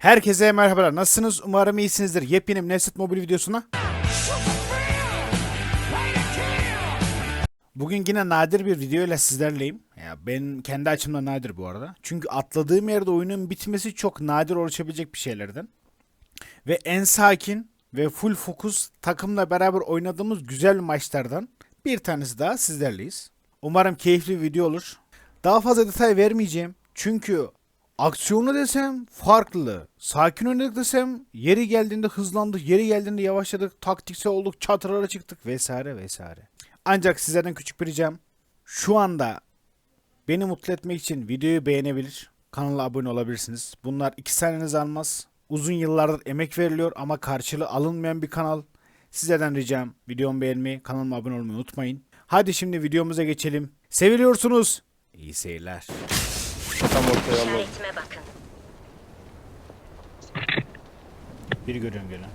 Herkese merhabalar. Nasılsınız? Umarım iyisinizdir. Yepyeni bir Nefset Mobil videosuna. Bugün yine nadir bir video ile sizlerleyim. Ya ben kendi açımdan nadir bu arada. Çünkü atladığım yerde oyunun bitmesi çok nadir oluşabilecek bir şeylerden. Ve en sakin ve full fokus takımla beraber oynadığımız güzel maçlardan bir tanesi daha sizlerleyiz. Umarım keyifli bir video olur. Daha fazla detay vermeyeceğim. Çünkü aksiyonu desem farklı. Sakin oynadık desem yeri geldiğinde hızlandık, yeri geldiğinde yavaşladık, taktiksel olduk, çatılara çıktık vesaire vesaire. Ancak sizlerden küçük bir ricam. Şu anda beni mutlu etmek için videoyu beğenebilir, kanala abone olabilirsiniz. Bunlar iki saniyenizi almaz. Uzun yıllardır emek veriliyor ama karşılığı alınmayan bir kanal. Sizlerden ricam videomu beğenmeyi, kanalıma abone olmayı unutmayın. Hadi şimdi videomuza geçelim. Seviliyorsunuz. İyi seyirler. Tam ortaya alalım. İşaretime bakın. Bir görüyorum gelen.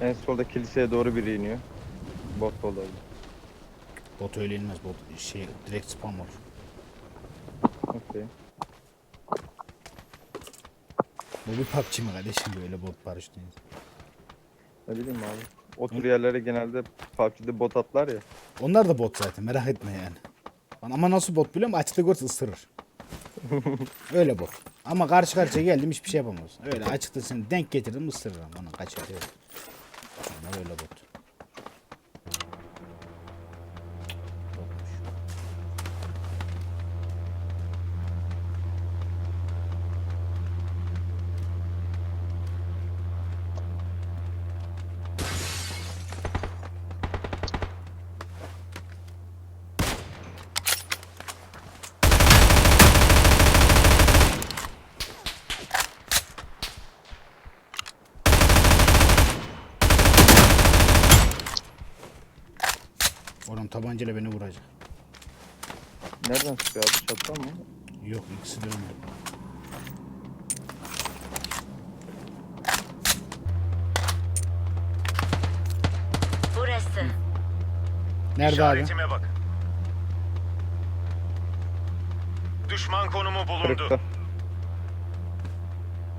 En solda kiliseye doğru biri iniyor. Bot olabilir. Bot öyle inmez. Bot şey direkt spam olur. Okey. Bu bir PUBG mi kardeşim böyle bot paraşütünüz? Ne bileyim abi. O tür yerlere genelde PUBG'de bot atlar ya. Onlar da bot zaten merak etme yani. Lan Ama nasıl bot biliyor musun? Açıkta görse ısırır. Öyle bot. Ama karşı karşıya geldim hiçbir şey yapamazsın. Öyle açıkta seni denk getirdim ısırırım. Onu kaçar öyle. Onlar öyle bot. Botmuş. Oğlum tabancayla beni vuracak. Nereden çıkıyor abi? Çattan mı? Yok ikisi de. Burası. Nerede abi? İşaretime bak. Düşman konumu bulundu. Kırıkta.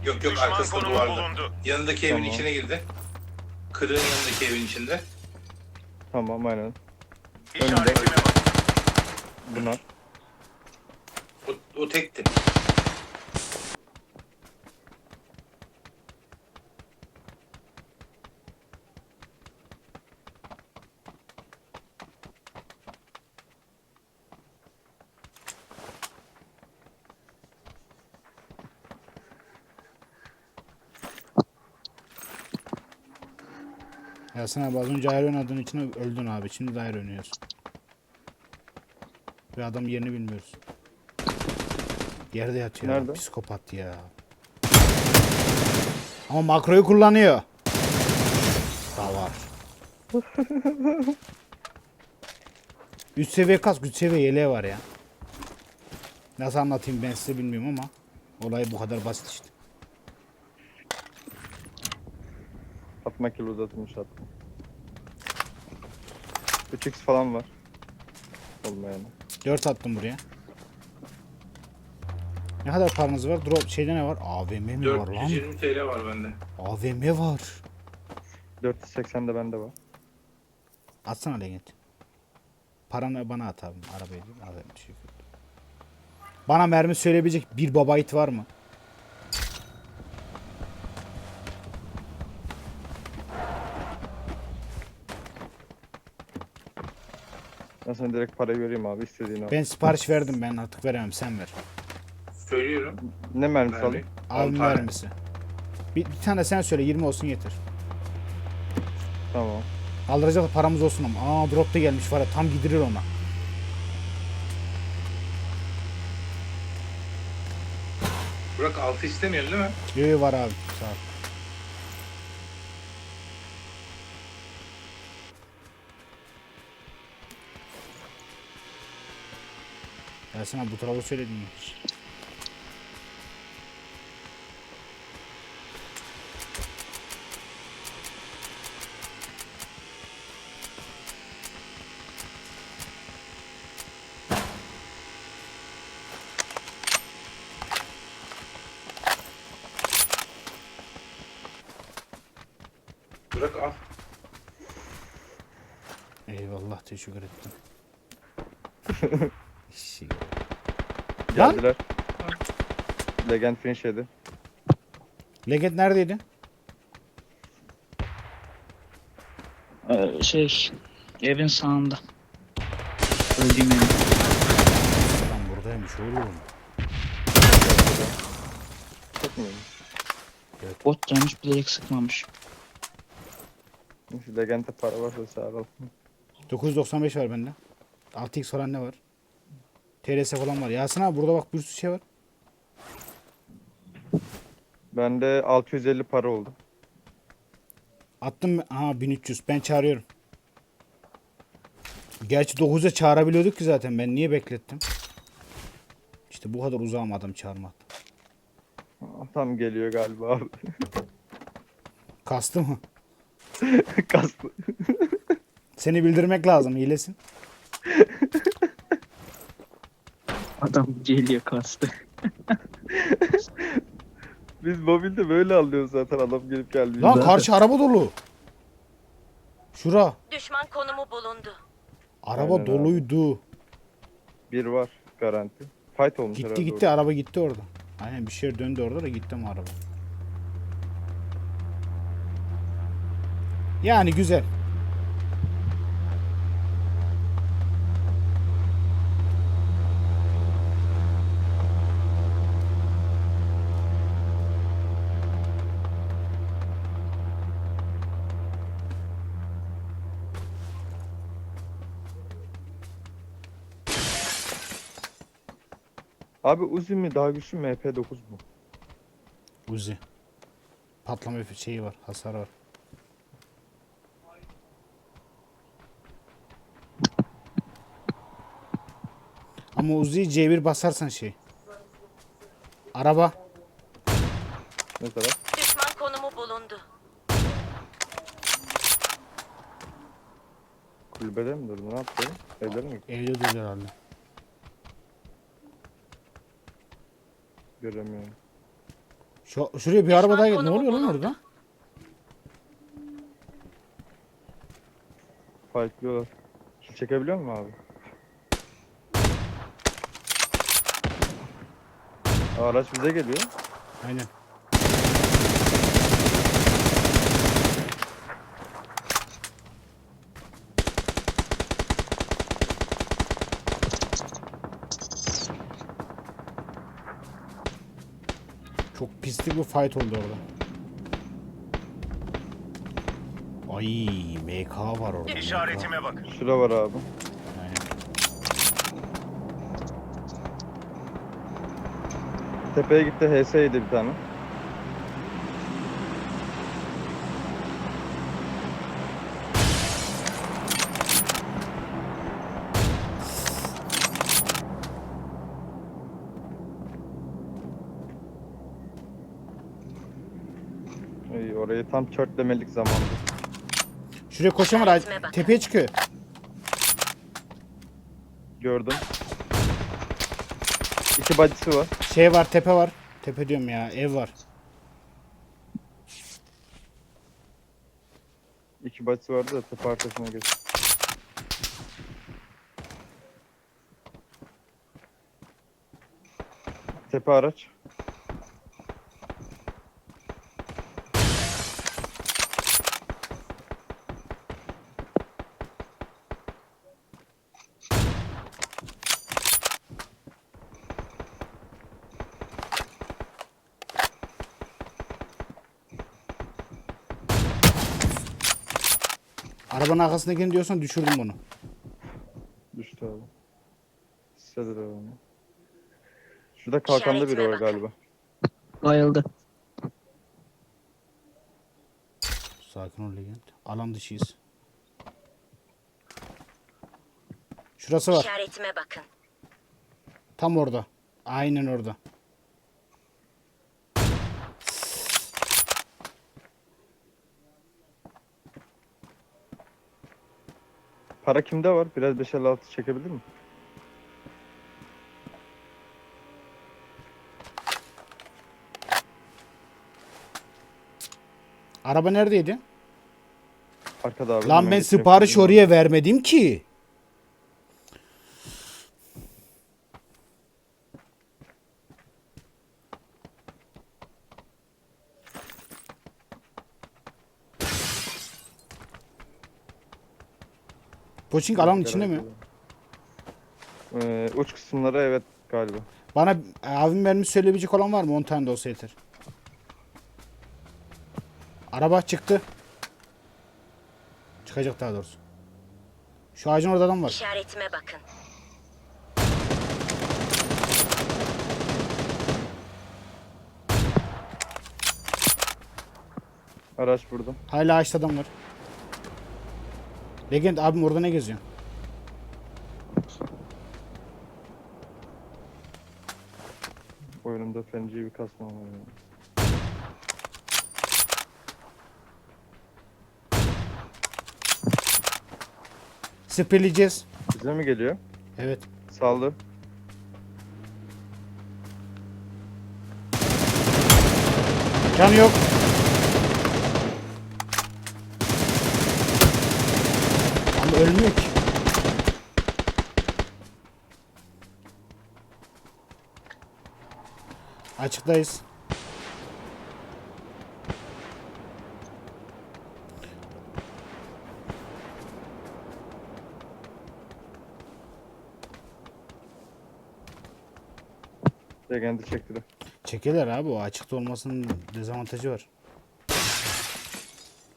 Yok yok Düşman arkasında konumu duvarda. bulundu. Yanındaki evin Tamam. içine girdi. Kırığın yanındaki evin içinde. Tamam aynen. Bak. Bunlar. O, o tekti. Ya sen abi az önce ayrı oynadığın için öldün abi. Şimdi de ayrı oynuyorsun. Ve adam yerini bilmiyoruz. Yerde yatıyor. Nerede? Psikopat ya. Ama makroyu kullanıyor. Daha var. Üst seviye kask, üst seviye yeleği var ya. Nasıl anlatayım ben size bilmiyorum ama olay bu kadar basit işte. Atma kilo uzatılmış attım. 3x falan var. Olmayanı. 4 attım buraya. Ne kadar paranız var? Drop şeyde ne var? AVM mi var lan? 420 TL var bende. AVM var. 480 de bende var. Atsana Legend. Paranı bana at abi. Arabaya değil. AVM. Bana mermi söyleyebilecek bir babayit var mı? Ben sana direkt parayı vereyim abi istediğini al. Ben sipariş verdim ben artık veremem sen ver. Söylüyorum. Ne mermisi Mermi. alayım? On tane. mermisi. Bir, bir tane sen söyle 20 olsun yeter. Tamam. Aldıracak da paramız olsun ama. Aa drop da gelmiş var ya tam gidirir ona. Burak altı istemiyorsun değil mi? Yo yo var abi sağ ol. Ersin abi bu tarafa söyledin ya. Bırak al. Eyvallah teşekkür ettim. Geldiler. Legend finish yedi. Legend neredeydi? Ee, şey evin sağında. Öldüğüm evin. Lan buradaymış oğlum. Çok mu? Bot gelmiş bilerek sıkmamış. Şu Legend'de para varsa çağıralım. 995 var bende. 6x falan ne var? TRS falan var. Yasin abi burada bak bir sürü şey var. Bende 650 para oldu. Attım mı? Aha 1300. Ben çağırıyorum. Gerçi 9'a çağırabiliyorduk ki zaten. Ben niye beklettim? İşte bu kadar uzağım adam çağırmak. Tam geliyor galiba abi. Kastı mı? Kastı. Seni bildirmek lazım. Hilesin. Adam geliyor kastı. Biz mobilde böyle alıyoruz zaten adam gelip gelmiyor. Lan karşı araba dolu. Şura. Düşman konumu bulundu. Araba Aynen abi. doluydu. Bir var garanti. Fight olmuş Gitti herhalde gitti orada. araba gitti orada. Aynen bir şey döndü orada da gitti mi araba. Yani güzel. Abi Uzi mi daha güçlü mü MP9 mu? Uzi. Patlama şeyi var. Hasar var. Ama Uzi'yi C1 basarsan şey. Araba. Ne taraf? Düşman konumu bulundu. Kulübede mi durdu? Ne yaptı? Evde mi? Evde duruyor herhalde. Göremiyorum. Şu, şuraya bir araba daha geldi. Ne oluyor lan orada? Fightlıyorlar. Kill çekebiliyor musun abi? Aa, Araç bize geliyor. Aynen. Çok pislik bir fight oldu orada. Ay MK var orada. MK. İşaretime bakın. Şura var abi. Aynen. Tepeye gitti HS yedi bir tane. İyi, orayı tam çörtlemelik zamandı. Şuraya koşan var. Bak. Tepeye çıkıyor. Gördüm. İki bacısı var. Şey var tepe var. Tepe diyorum ya ev var. İki bacısı vardı da tepe arkasına geç. Tepe araç. Arabanın arkasındakini diyorsan düşürdüm bunu. Düştü abi. Hissedir abi onu. Şurada kalkanda biri var galiba. Bayıldı. Sakin ol Legend. Alan dışıyız. Şurası var. İşaretime bakın. Tam orada. Aynen orada. Para kimde var? Biraz 556 çekebilir mi? Araba neredeydi? Arkada abi. Lan ben sipariş oraya vermedim ki. Poçink alanın içinde mi? Ee, uç kısımları evet galiba. Bana abim vermiş söyleyebilecek olan var mı? 10 tane de olsa yeter. Araba çıktı. Çıkacak daha doğrusu. Şu ağacın orada adam var. İşaretime bakın. Araç burada. Hala ağaçta adam var. Legend abim orada ne geziyor? Oyunumda fenci bir kasma var. ya. Spreleyeceğiz. Bize mi geliyor? Evet. Saldı. Can yok. Ölmüyor ki. Açıktayız. Legendi çektiler. Çekilir abi o açıkta olmasının dezavantajı var.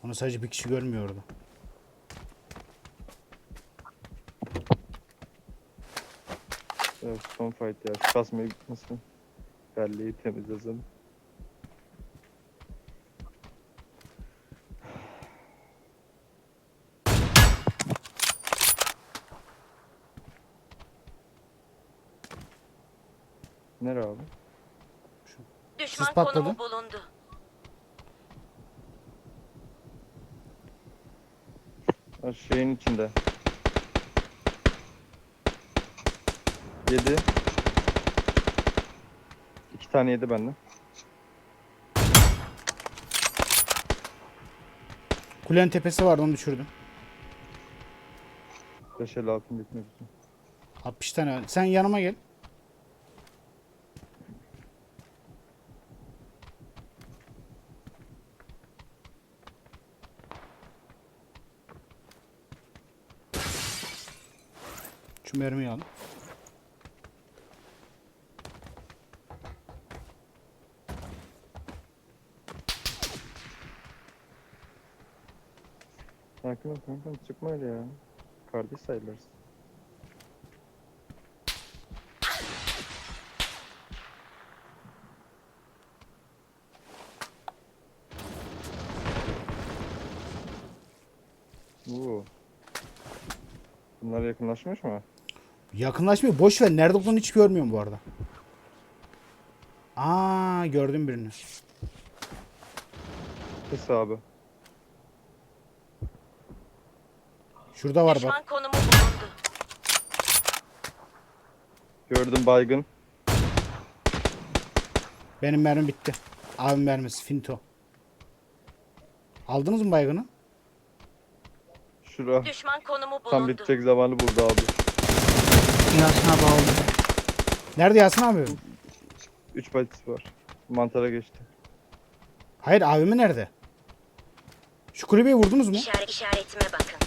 Onu sadece bir kişi görmüyor orada. Evet son fight ya. Şu kasmayı bitmesin. Belleği temizlesin. Nere abi? Düşman patladı. konumu bulundu. Ha, şeyin içinde. Yedi. İki tane yedi benden. Kulenin tepesi vardı onu düşürdüm. 5 50 altın bitmek üzere. 60 tane. Sen yanıma gel. Şu mermiyi al. Sakin ol kankam çıkma öyle ya. Kardeş sayılırız. Oo. Bunlar yakınlaşmış mı? Yakınlaşmıyor. Boş ver. Nerede olduğunu hiç görmüyorum bu arada. Aa gördüm birini. Kes abi. Şurada var bak. Düşman konumu bulundu. Gördüm baygın. Benim mermim bitti. Abim mermisi. Finto. Aldınız mı baygını? Şura. Düşman konumu Tam bulundu. bitecek zamanı buldu abi. Yasin abi aldı. Nerede Yasin abi? 3 patisi var. Mantara geçti. Hayır abimi nerede? Şu kulübeyi vurdunuz mu? İşaret, işaretime bakın.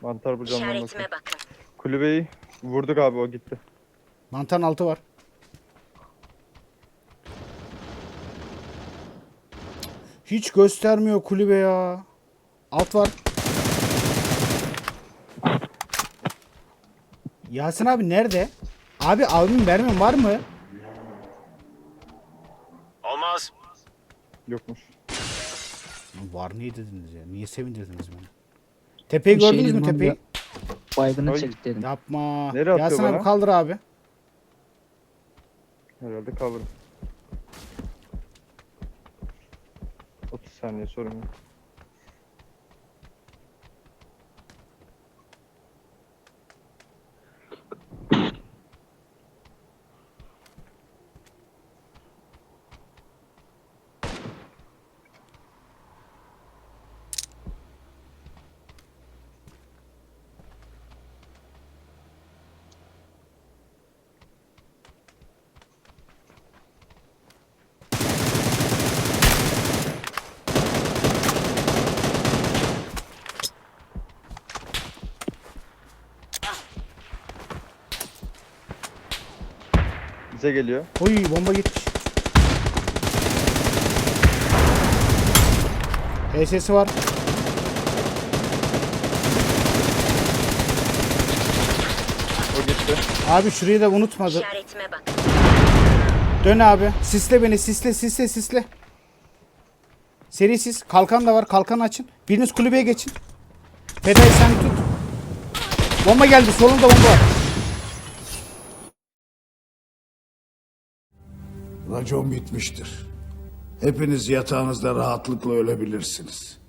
Mantar bu canlanması. İşaretime bakın. Kulübeyi vurduk abi o gitti. Mantarın altı var. Hiç göstermiyor kulübe ya. Alt var. Yasin abi nerede? Abi abimin mermim var mı? Olmaz. Yokmuş. Var niye dediniz ya? Niye sevindirdiniz beni? Tepeyi Bir şey gördünüz mü abi tepeyi? ya. Baygını Ay. çek dedim. Yapma. Nereye atıyor Yasin abi bana? kaldır abi. Herhalde cover. 30 saniye sorun yok. Bize geliyor. Oy bomba gitmiş. HS'si var. O gitti. Abi şurayı da unutmadı. İşaretime. Dön abi. Sisle beni. Sisle sisle sisle. Seri sis. Kalkan da var. Kalkan açın. Biriniz kulübeye geçin. Feda'yı sen tut. Bomba geldi. Solunda bomba var. Racon bitmiştir. Hepiniz yatağınızda rahatlıkla ölebilirsiniz.